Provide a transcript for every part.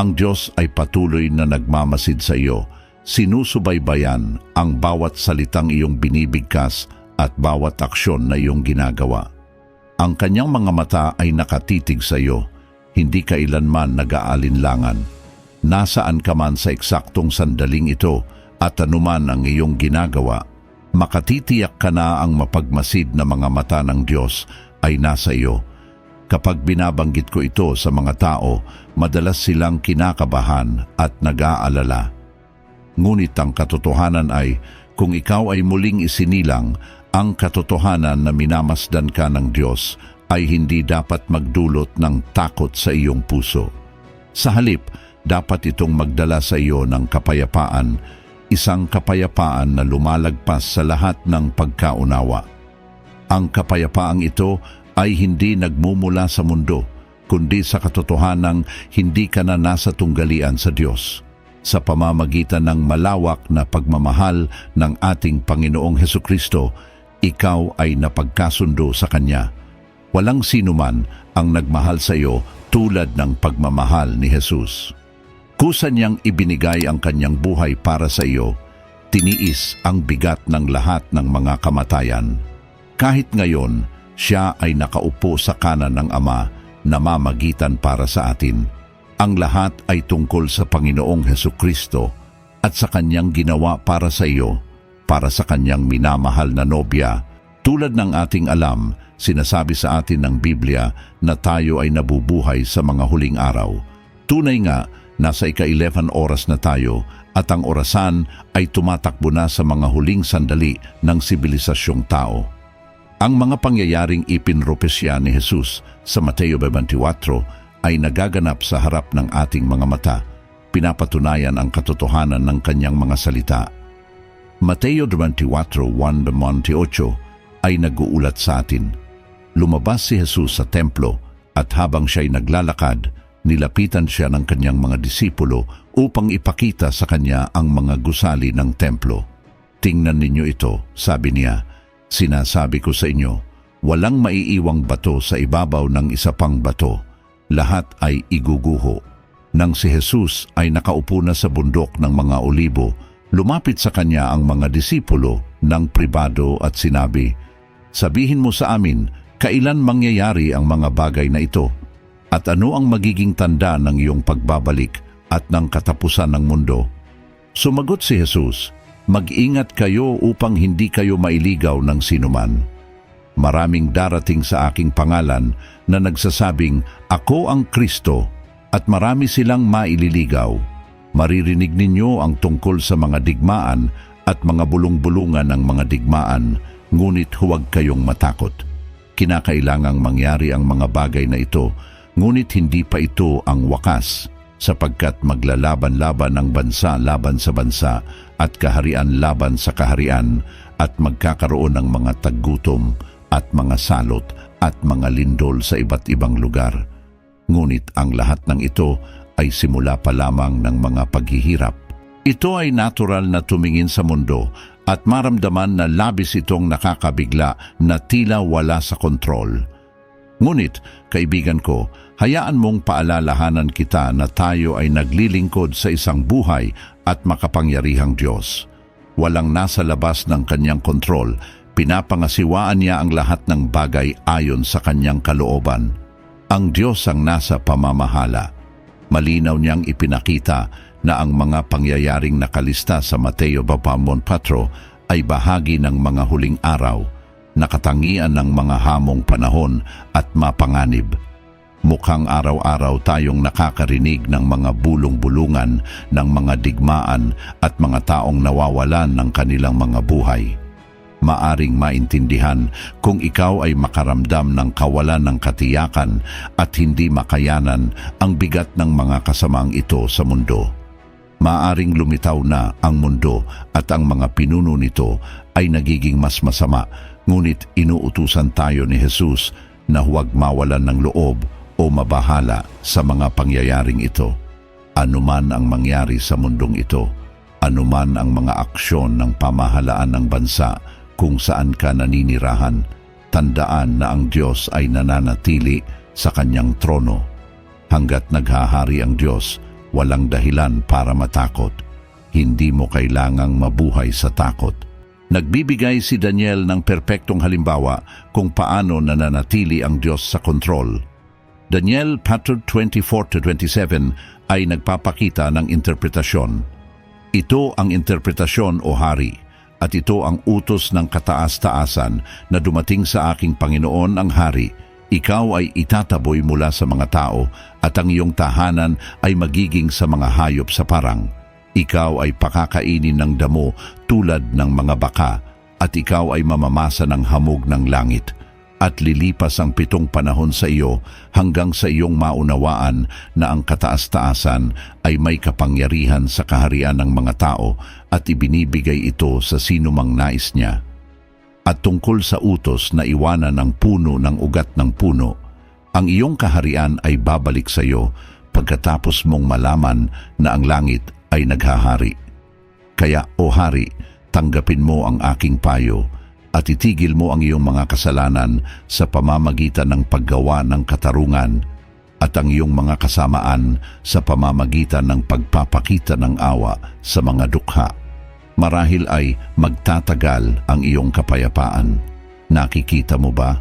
Ang Diyos ay patuloy na nagmamasid sa iyo. Sinusubaybayan ang bawat salitang iyong binibigkas at bawat aksyon na iyong ginagawa. Ang kanyang mga mata ay nakatitig sa iyo, hindi kailanman nag-aalinlangan. Nasaan ka man sa eksaktong sandaling ito at anuman ang iyong ginagawa, makatitiyak ka na ang mapagmasid na mga mata ng Diyos ay nasa iyo. Kapag binabanggit ko ito sa mga tao, madalas silang kinakabahan at nag-aalala. Ngunit ang katotohanan ay, kung ikaw ay muling isinilang, ang katotohanan na minamasdan ka ng Diyos ay hindi dapat magdulot ng takot sa iyong puso. Sa halip, dapat itong magdala sa iyo ng kapayapaan, isang kapayapaan na lumalagpas sa lahat ng pagkaunawa. Ang kapayapaang ito ay hindi nagmumula sa mundo, kundi sa katotohanang hindi ka na nasa tunggalian sa Diyos. Sa pamamagitan ng malawak na pagmamahal ng ating Panginoong Heso Kristo, ikaw ay napagkasundo sa Kanya. Walang sino man ang nagmahal sa iyo tulad ng pagmamahal ni Jesus. Kusa niyang ibinigay ang kanyang buhay para sa iyo, tiniis ang bigat ng lahat ng mga kamatayan. Kahit ngayon, siya ay nakaupo sa kanan ng Ama na mamagitan para sa atin. Ang lahat ay tungkol sa Panginoong Heso Kristo at sa kanyang ginawa para sa iyo, para sa kanyang minamahal na nobya. Tulad ng ating alam, sinasabi sa atin ng Biblia na tayo ay nabubuhay sa mga huling araw. Tunay nga, nasa ika-11 oras na tayo at ang orasan ay tumatakbo na sa mga huling sandali ng sibilisasyong tao. Ang mga pangyayaring ipinropesya ni Jesus sa Mateo 24 ay nagaganap sa harap ng ating mga mata, pinapatunayan ang katotohanan ng kanyang mga salita. Mateo 24:1-28 ay nag-uulat sa atin. Lumabas si Jesus sa templo at habang siya'y naglalakad, nilapitan siya ng kanyang mga disipulo upang ipakita sa kanya ang mga gusali ng templo. Tingnan ninyo ito, sabi niya, sinasabi ko sa inyo, walang maiiwang bato sa ibabaw ng isa pang bato, lahat ay iguguho. Nang si Jesus ay nakaupo na sa bundok ng mga olibo, lumapit sa kanya ang mga disipulo ng pribado at sinabi, Sabihin mo sa amin, kailan mangyayari ang mga bagay na ito? At ano ang magiging tanda ng iyong pagbabalik at ng katapusan ng mundo? Sumagot si Jesus, Mag-ingat kayo upang hindi kayo mailigaw ng sinuman. Maraming darating sa aking pangalan na nagsasabing, Ako ang Kristo, at marami silang maililigaw. Maririnig ninyo ang tungkol sa mga digmaan at mga bulong-bulungan ng mga digmaan, ngunit huwag kayong matakot. Kinakailangang mangyari ang mga bagay na ito, ngunit hindi pa ito ang wakas sapagkat maglalaban-laban ang bansa laban sa bansa at kaharian laban sa kaharian at magkakaroon ng mga taggutom at mga salot at mga lindol sa iba't ibang lugar. Ngunit ang lahat ng ito ay simula pa lamang ng mga paghihirap. Ito ay natural na tumingin sa mundo at maramdaman na labis itong nakakabigla na tila wala sa kontrol. Ngunit, kaibigan ko, hayaan mong paalalahanan kita na tayo ay naglilingkod sa isang buhay at makapangyarihang Diyos. Walang nasa labas ng kanyang kontrol, pinapangasiwaan niya ang lahat ng bagay ayon sa kanyang kalooban. Ang Diyos ang nasa pamamahala. Malinaw niyang ipinakita na ang mga pangyayaring nakalista sa Mateo Bapamon Patro ay bahagi ng mga huling araw – nakatangian ng mga hamong panahon at mapanganib. Mukhang araw-araw tayong nakakarinig ng mga bulong-bulungan ng mga digmaan at mga taong nawawalan ng kanilang mga buhay. Maaring maintindihan kung ikaw ay makaramdam ng kawalan ng katiyakan at hindi makayanan ang bigat ng mga kasamang ito sa mundo. Maaring lumitaw na ang mundo at ang mga pinuno nito ay nagiging mas masama Ngunit inuutusan tayo ni Jesus na huwag mawalan ng loob o mabahala sa mga pangyayaring ito. Anuman ang mangyari sa mundong ito, anuman ang mga aksyon ng pamahalaan ng bansa kung saan ka naninirahan, tandaan na ang Diyos ay nananatili sa kanyang trono. Hanggat naghahari ang Diyos, walang dahilan para matakot. Hindi mo kailangang mabuhay sa takot. Nagbibigay si Daniel ng perpektong halimbawa kung paano nananatili ang Diyos sa kontrol. Daniel 4:24-27 ay nagpapakita ng interpretasyon. Ito ang interpretasyon o hari at ito ang utos ng kataas-taasan na dumating sa aking Panginoon ang hari. Ikaw ay itataboy mula sa mga tao at ang iyong tahanan ay magiging sa mga hayop sa parang. Ikaw ay pakakainin ng damo tulad ng mga baka at ikaw ay mamamasa ng hamog ng langit at lilipas ang pitong panahon sa iyo hanggang sa iyong maunawaan na ang kataas-taasan ay may kapangyarihan sa kaharian ng mga tao at ibinibigay ito sa sinumang nais niya. At tungkol sa utos na iwanan ng puno ng ugat ng puno, ang iyong kaharian ay babalik sa iyo pagkatapos mong malaman na ang langit ay naghahari. Kaya, o hari, tanggapin mo ang aking payo at itigil mo ang iyong mga kasalanan sa pamamagitan ng paggawa ng katarungan at ang iyong mga kasamaan sa pamamagitan ng pagpapakita ng awa sa mga dukha. Marahil ay magtatagal ang iyong kapayapaan. Nakikita mo ba?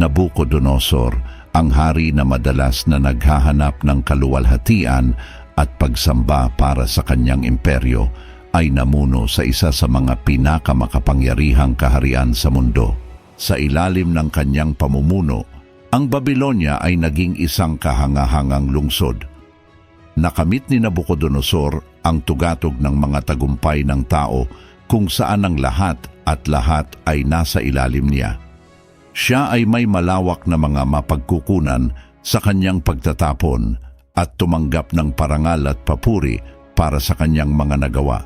Nabucodonosor, ang hari na madalas na naghahanap ng kaluwalhatian at pagsamba para sa kanyang imperyo ay namuno sa isa sa mga pinakamakapangyarihang kaharian sa mundo. Sa ilalim ng kanyang pamumuno, ang Babylonia ay naging isang kahangahangang lungsod. Nakamit ni Nabucodonosor ang tugatog ng mga tagumpay ng tao kung saan ang lahat at lahat ay nasa ilalim niya. Siya ay may malawak na mga mapagkukunan sa kanyang pagtatapon at tumanggap ng parangal at papuri para sa kanyang mga nagawa.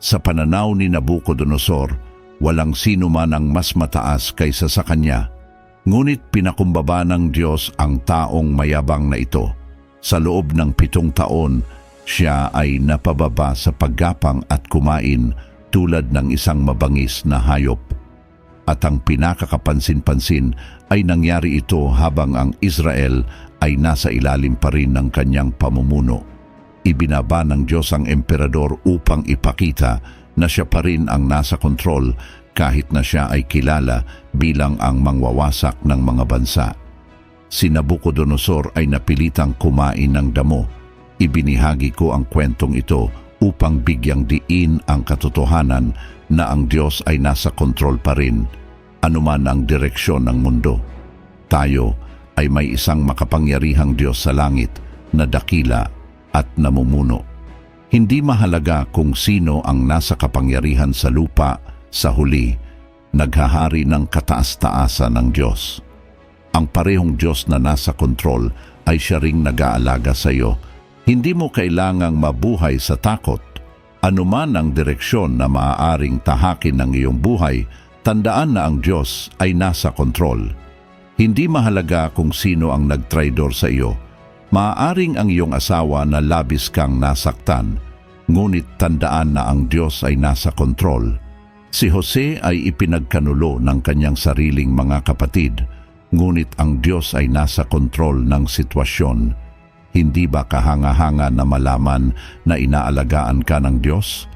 Sa pananaw ni Nabucodonosor, walang sino man ang mas mataas kaysa sa kanya. Ngunit pinakumbaba ng Diyos ang taong mayabang na ito. Sa loob ng pitong taon, siya ay napababa sa paggapang at kumain tulad ng isang mabangis na hayop. At ang pinakakapansin-pansin ay nangyari ito habang ang Israel ay nasa ilalim pa rin ng kanyang pamumuno. Ibinaba ng Diyos ang emperador upang ipakita na siya pa rin ang nasa kontrol kahit na siya ay kilala bilang ang mangwawasak ng mga bansa. Si Nabucodonosor ay napilitang kumain ng damo. Ibinihagi ko ang kwentong ito upang bigyang diin ang katotohanan na ang Diyos ay nasa kontrol pa rin, anuman ang direksyon ng mundo. Tayo ay may isang makapangyarihang Diyos sa langit na dakila at namumuno. Hindi mahalaga kung sino ang nasa kapangyarihan sa lupa sa huli, naghahari ng kataas-taasan ng Diyos. Ang parehong Diyos na nasa kontrol ay siya ring nag-aalaga sa iyo. Hindi mo kailangang mabuhay sa takot. Anuman ang direksyon na maaaring tahakin ng iyong buhay, tandaan na ang Diyos ay nasa kontrol. Hindi mahalaga kung sino ang nagtraidor sa iyo. Maaaring ang iyong asawa na labis kang nasaktan, ngunit tandaan na ang Diyos ay nasa kontrol. Si Jose ay ipinagkanulo ng kanyang sariling mga kapatid, ngunit ang Diyos ay nasa kontrol ng sitwasyon. Hindi ba kahanga-hanga na malaman na inaalagaan ka ng Diyos?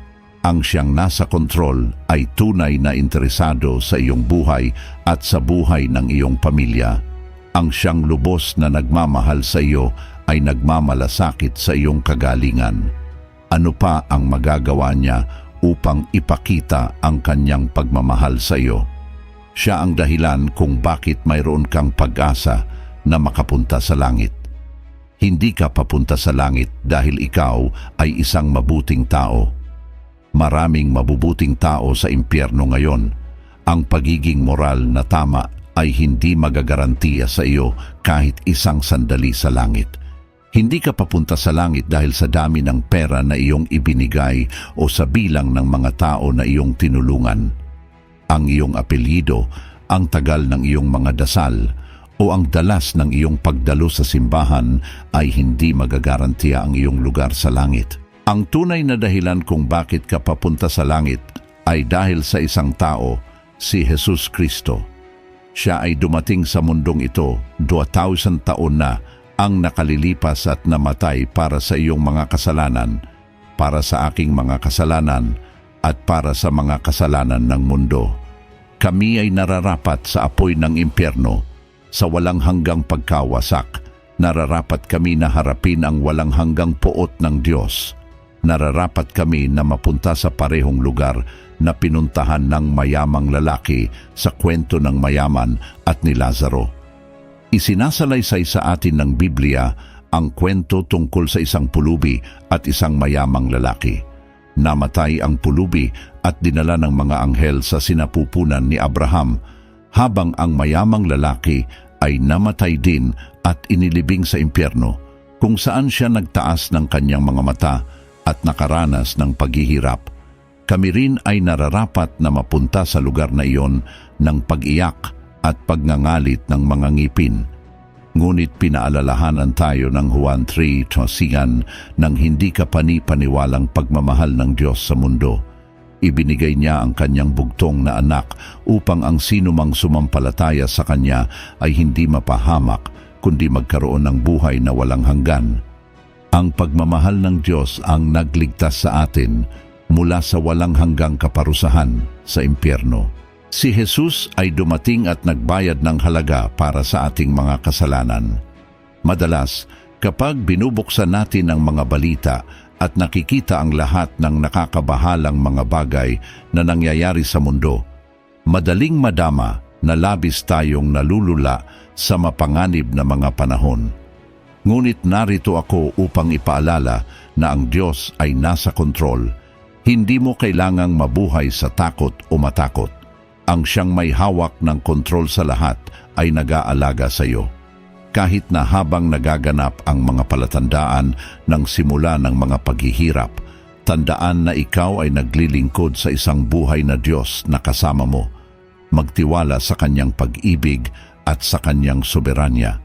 Ang siyang nasa kontrol ay tunay na interesado sa iyong buhay at sa buhay ng iyong pamilya. Ang siyang lubos na nagmamahal sa iyo ay nagmamalasakit sa iyong kagalingan. Ano pa ang magagawa niya upang ipakita ang kanyang pagmamahal sa iyo? Siya ang dahilan kung bakit mayroon kang pag-asa na makapunta sa langit. Hindi ka papunta sa langit dahil ikaw ay isang mabuting tao maraming mabubuting tao sa impyerno ngayon. Ang pagiging moral na tama ay hindi magagarantiya sa iyo kahit isang sandali sa langit. Hindi ka papunta sa langit dahil sa dami ng pera na iyong ibinigay o sa bilang ng mga tao na iyong tinulungan. Ang iyong apelyido, ang tagal ng iyong mga dasal, o ang dalas ng iyong pagdalo sa simbahan ay hindi magagarantiya ang iyong lugar sa langit. Ang tunay na dahilan kung bakit ka papunta sa langit ay dahil sa isang tao, si Jesus Kristo. Siya ay dumating sa mundong ito 2,000 taon na ang nakalilipas at namatay para sa iyong mga kasalanan, para sa aking mga kasalanan, at para sa mga kasalanan ng mundo. Kami ay nararapat sa apoy ng impyerno, sa walang hanggang pagkawasak. Nararapat kami na harapin ang walang hanggang poot ng Diyos. Nararapat kami na mapunta sa parehong lugar na pinuntahan ng mayamang lalaki sa kwento ng mayaman at ni Lazaro. Isinasalaysay sa atin ng Biblia ang kwento tungkol sa isang pulubi at isang mayamang lalaki. Namatay ang pulubi at dinala ng mga anghel sa sinapupunan ni Abraham, habang ang mayamang lalaki ay namatay din at inilibing sa impyerno, kung saan siya nagtaas ng kanyang mga mata at nakaranas ng paghihirap. Kami rin ay nararapat na mapunta sa lugar na iyon ng pag-iyak at pagngangalit ng mga ngipin. Ngunit pinaalalahanan tayo ng Juan 3 Tosigan ng hindi kapani-paniwalang pagmamahal ng Diyos sa mundo. Ibinigay niya ang kanyang bugtong na anak upang ang sinumang sumampalataya sa kanya ay hindi mapahamak kundi magkaroon ng buhay na walang hanggan. Ang pagmamahal ng Diyos ang nagligtas sa atin mula sa walang hanggang kaparusahan sa impyerno. Si Jesus ay dumating at nagbayad ng halaga para sa ating mga kasalanan. Madalas, kapag binubuksan natin ang mga balita at nakikita ang lahat ng nakakabahalang mga bagay na nangyayari sa mundo, madaling madama na labis tayong nalulula sa mapanganib na mga panahon. Ngunit narito ako upang ipaalala na ang Diyos ay nasa kontrol. Hindi mo kailangang mabuhay sa takot o matakot ang siyang may hawak ng kontrol sa lahat ay nag-aalaga sa iyo. Kahit na habang nagaganap ang mga palatandaan ng simula ng mga paghihirap, tandaan na ikaw ay naglilingkod sa isang buhay na Diyos na kasama mo. Magtiwala sa kanyang pag-ibig at sa kanyang soberanya.